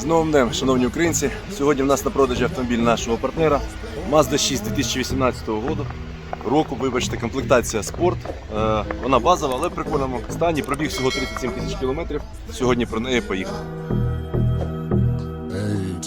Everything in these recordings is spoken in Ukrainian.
З новим днем, шановні українці. Сьогодні в нас на продажі автомобіль нашого партнера Mazda 6 2018 року. Року, вибачте, комплектація спорт. Е, вона базова, але в прикольному стані. Пробіг всього 37 тисяч кілометрів. Сьогодні про неї поїхав. Hey,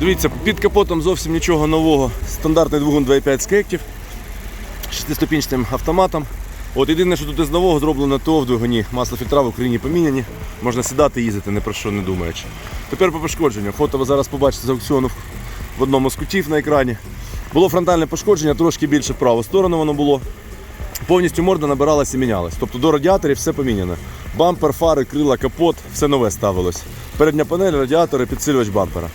Дивіться, під капотом зовсім нічого нового. Стандартний двигун 2.5 скектів, шестиступінчатим автоматом. От єдине, що тут із нового зроблено, то в двигуні маслофільтра в Україні поміняні. Можна сідати і їздити, не про що не думаючи. Тепер по пошкодженню. Фото ви зараз побачите з аукціону в одному з кутів на екрані. Було фронтальне пошкодження, трошки більше в праву сторону воно було. Повністю морда набиралась і мінялась. Тобто до радіаторів все поміняно. Бампер, фари, крила, капот, все нове ставилось. Передня панель, радіатори, підсилювач бампера.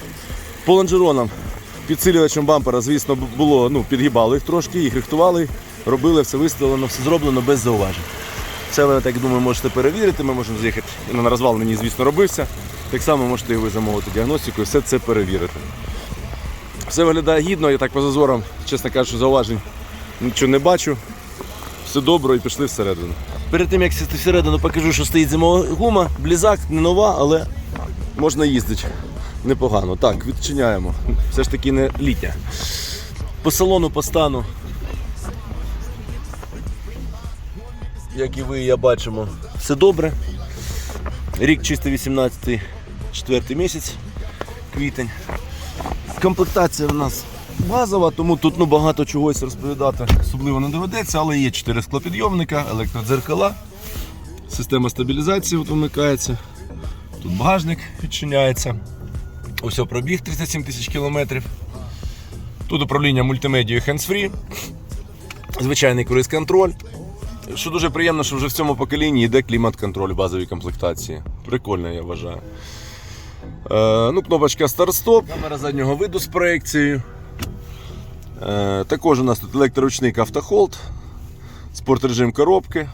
По лонжеронам підсилювачем бампера, звісно, було, ну, підгибали їх трошки, їх рихтували, робили, все виставлено, все зроблено без зауважень. Це ви, так думаю, можете перевірити, ми можемо з'їхати. На розвал мені, звісно, робився. Так само можете ви замовити діагностику і все це перевірити. Все виглядає гідно, я так по зазорам, чесно кажучи, зауважень нічого не бачу. Все добре і пішли всередину. Перед тим як сісти всередину, покажу, що стоїть зимова гума, блізак, не нова, але можна їздити непогано. Так, відчиняємо. Все ж таки не літня. По салону, по стану. Як і ви, я бачимо, все добре. Рік чисто 18 четвертий місяць, квітень. Комплектація в нас базова, тому тут ну, багато чогось розповідати особливо не доведеться, але є 4 склопідйомника, електродзеркала, система стабілізації от вимикається. Тут багажник відчиняється. Ось пробіг 37 тисяч кілометрів. Тут управління мультимедією hands-free, звичайний круїз-контроль. Що дуже приємно, що вже в цьому поколінні йде клімат-контроль в базовій комплектації. Прикольно, я вважаю. Е, ну, кнопочка старт-стоп, камера заднього виду з проекцією. Е, також у нас тут електроручник автохолд, спортрежим коробки.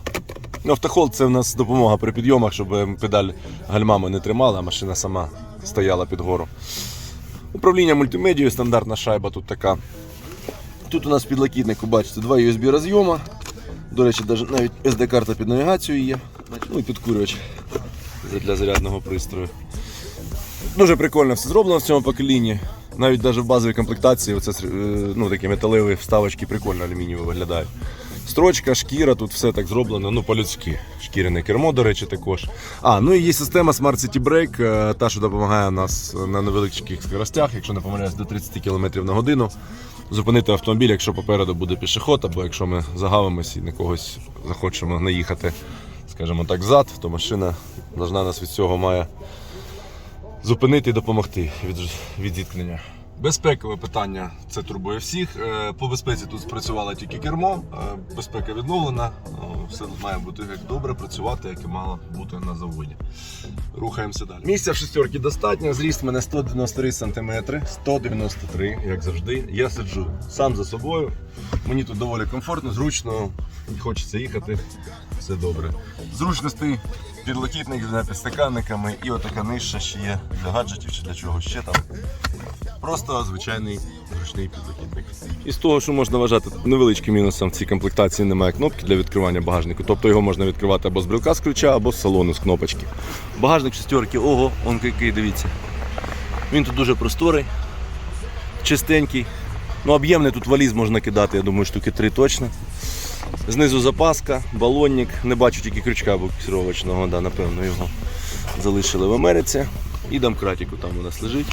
Ну, Автохолд це в нас допомога при підйомах, щоб педаль гальмами не тримала, а машина сама стояла під гору. Управління мультимедією, стандартна шайба тут така. Тут у нас в підлокітнику, бачите, два USB розйома. До речі, навіть SD-карта під навігацію є. Ну і підкурювач для зарядного пристрою. Дуже прикольно все зроблено в цьому поколінні. Навіть навіть в базовій комплектації оце, е, ну, такі металеві вставочки прикольно алюмінієві виглядають. Строчка, шкіра, тут все так зроблено, ну по-людськи. Шкіряне кермо, до речі, також. А, ну і є система Smart City Brake, е, та, що допомагає нас на невеличких скоростях, якщо не помиляюсь, до 30 км на годину. Зупинити автомобіль, якщо попереду буде пішоход, або якщо ми загавимось і на когось захочемо наїхати, скажімо так, зад, то машина должна нас від цього має зупинити і допомогти від, від зіткнення. Безпекове питання це турбує всіх. Е, По безпеці тут спрацювало тільки кермо, е, безпека відновлена, Е, все має бути як добре працювати, як і мало бути на заводі. Рухаємося далі. Місця в шестерки достатньо. Зріст мене 193 см, 193, як завжди. Я сиджу сам за собою. Мені тут доволі комфортно, зручно, хочеться їхати. Все добре. Зручностей підлокітник з підстаканниками і отака нижча ще є для гаджетів чи для чого ще там. Просто звичайний зручний підлокітник. І з того, що можна вважати невеличким мінусом в цій комплектації немає кнопки для відкривання багажнику. Тобто його можна відкривати або з брелка з ключа, або з салону з кнопочки. Багажник шестерки, ого, он який, дивіться. Він тут дуже просторий, чистенький. Ну, об'ємний тут валіз можна кидати, я думаю, штуки три точно. Знизу запаска, балонник, не бачу тільки крючка буксировочного, да, напевно, його залишили в Америці. І домкратику там у нас лежить.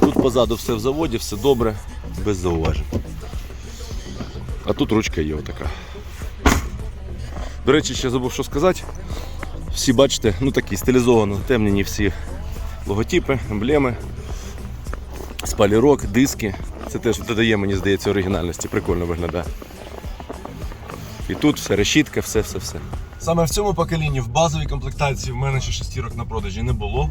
Тут позаду все в заводі, все добре, без зауважень. А тут ручка є отака. До речі, ще забув що сказати. Всі бачите, ну такі стилізовано, темнені всі логотипи, емблеми, спалірок, диски. Це теж додає, мені здається, оригінальності, прикольно виглядає. І тут все, решітка, все, все, все. Саме в цьому поколінні в базовій комплектації в мене ще шестірок на продажі не було.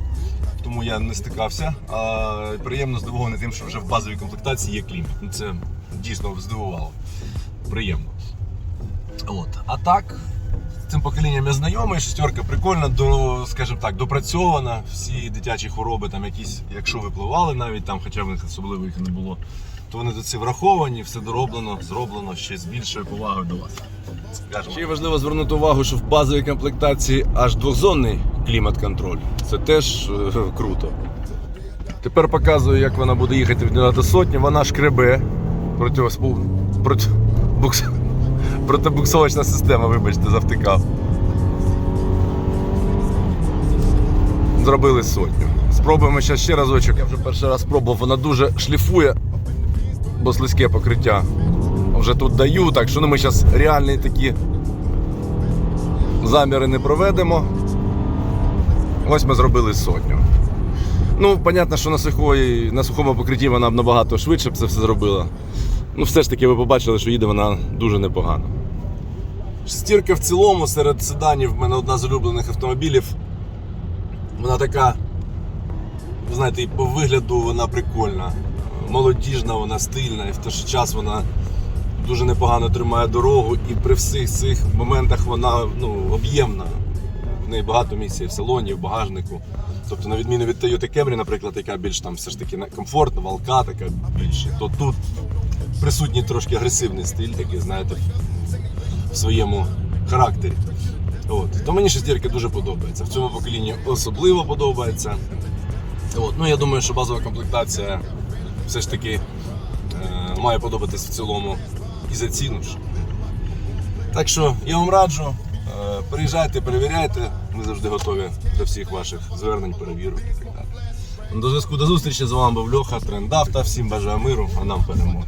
тому я не стикався. А приємно здивований тим, що вже в базовій комплектації є клімат. Ну, це дійсно здивувало. Приємно. От. А так, з цим поколінням я знайомий, шестерка прикольна, до, скажімо так, допрацьована. Всі дитячі хвороби, там якісь, якщо випливали навіть там, хоча в них особливо їх не було, то вони до це враховані, все дороблено, зроблено ще з більшою повагою до вас. Скажімо. Ще важливо звернути увагу, що в базовій комплектації аж двохзонний клімат-контроль. Це теж е, круто. Тепер показую, як вона буде їхати 0 до сотні. Вона шкребе проти, проти, букс, протибуксовочна система, вибачте, завтикав. Зробили сотню. Спробуємо ще ще разочок. Я вже перший раз спробував, вона дуже шліфує, бо слизьке покриття. Вже тут даю, так що ну, ми зараз реальні такі заміри не проведемо. Ось ми зробили сотню. Ну, понятно, що на, сухої, на сухому покритті вона б набагато швидше б це все зробила. Ну, все ж таки, ви побачили, що їде вона дуже непогано. Шестірка в цілому серед седанів в мене одна з улюблених автомобілів. Вона така, знаєте, і по вигляду вона прикольна. Молодіжна, вона стильна, і в той же час вона дуже непогано тримає дорогу. І при всіх цих моментах вона ну, об'ємна. В неї багато місця в салоні, в багажнику. Тобто, на відміну від Toyota Camry, наприклад, яка більш там все ж таки комфортна, валка така більше, то тут присутній трошки агресивний стиль, такий, знаєте, в своєму характері. От. То мені шестірка дуже подобається. В цьому поколінні особливо подобається. От. Ну, я думаю, що базова комплектація все ж таки е, має подобатись в цілому і за ціну. ж. Так що я вам раджу, е, приїжджайте, перевіряйте. Ми завжди готові до всіх ваших звернень, перевірок і так далі. До зв'язку до зустрічі з вами був Льоха, Трендавта. Всім бажаю миру, а нам перемоги.